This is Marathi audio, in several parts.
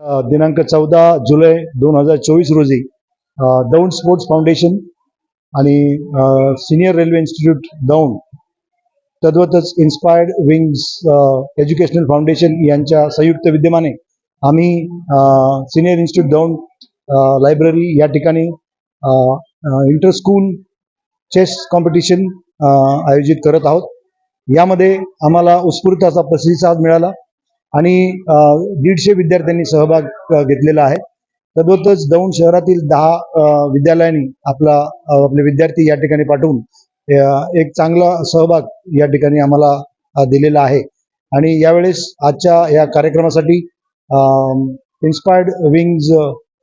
दिनांक चौदा जुलै दोन हजार चोवीस रोजी दौंड स्पोर्ट्स फाउंडेशन आणि सिनियर रेल्वे इन्स्टिट्यूट दौंड तद्वतच इन्स्पायर्ड विंग्स एज्युकेशनल फाउंडेशन यांच्या संयुक्त विद्यमाने आम्ही सिनियर इन्स्टिट्यूट दौंड लायब्ररी या ठिकाणी इंटर स्कूल चेस कॉम्पिटिशन आयोजित करत आहोत. यामध्ये आम्हाला उत्स्फूर्त असा प्रतिसाद मिळाला. आणि दीडशे विद्यार्थ्यांनी सहभाग घेतलेला आहे. तद्वतच दौंड शहरातील दहा विद्यालयांनी आपला आपले विद्यार्थी या ठिकाणी पाठवून एक चांगला सहभाग या ठिकाणी आम्हाला दिलेला आहे. आणि यावेळेस आजच्या या कार्यक्रमासाठी इन्स्पायर्ड विंग्ज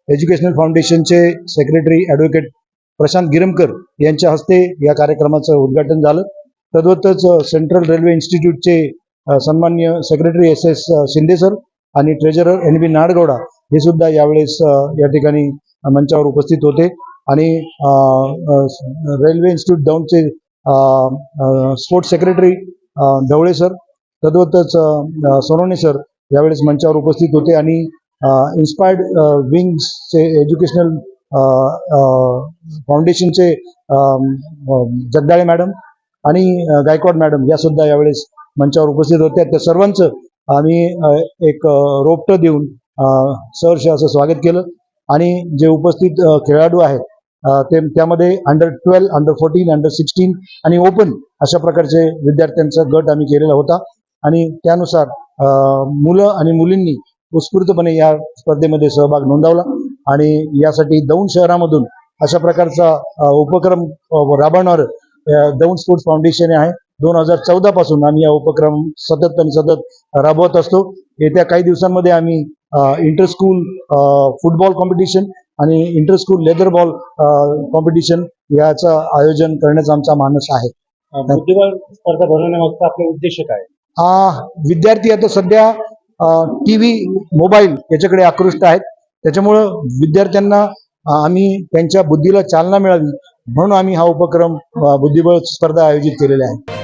एज्युकेशनल फाउंडेशनचे सेक्रेटरी ॲडव्होकेट प्रशांत गिरमकर यांच्या हस्ते या कार्यक्रमाचं उद्घाटन झालं. तद्वतच सेंट्रल रेल्वे इन्स्टिट्यूटचे सन्मान्य secretary S S Shinde sir आणि ट्रेजरर एन बी नाडगौडा हे सुद्धा यावेळेस या ठिकाणी मंचावर उपस्थित होते. आणि रेल्वे इन्स्टिट्यूट डाऊनचे स्पोर्ट्स सेक्रेटरी ढवळे सर तद्वतच सोनवणे सर यावेळेस मंचावर उपस्थित होते. आणि इन्स्पायर्ड विंग्सचे एज्युकेशनल फाउंडेशनचे जगदाळे मॅडम आणि गायकवाड मॅडम या सुद्धा यावेळेस मंचावर उपस्थित होत्या त्या सर्वांचं आम्ही एक रोपटं देऊन सहर्ष असं स्वागत केलं. आणि जे उपस्थित खेळाडू आहेत ते त्यामध्ये under twelve under fourteen under sixteen आणि ओपन अशा प्रकारचे विद्यार्थ्यांचा गट आम्ही केलेला होता. आणि त्यानुसार मुलं आणि मुलींनी उत्स्फूर्तपणे या स्पर्धेमध्ये सहभाग नोंदवला. आणि यासाठी दौंड शहरामधून अशा प्रकारचा उपक्रम राबवणार दौंड स्पोर्ट्स फाउंडेशन आहे. दोन हजार चौदा पासून आम्ही हा उपक्रम सतत आणि सतत राबवत असतो. येत्या काही दिवसांमध्ये आम्ही इंटर स्कूल फुटबॉल कॉम्पिटिशन आणि inter school leather ball competition याचं आयोजन करण्याचा आमचा मानस आहे. बुद्धिबळ स्पर्धा भरवण्यामागचा आपला उद्देश काय? विद्यार्थी आता सध्या टी व्ही मोबाईल याच्याकडे आकृष्ट आहेत. त्याच्यामुळं विद्यार्थ्यांना आम्ही त्यांच्या बुद्धीला चालना मिळावी म्हणून आम्ही हा उपक्रम बुद्धिबळ स्पर्धा आयोजित केलेला आहे.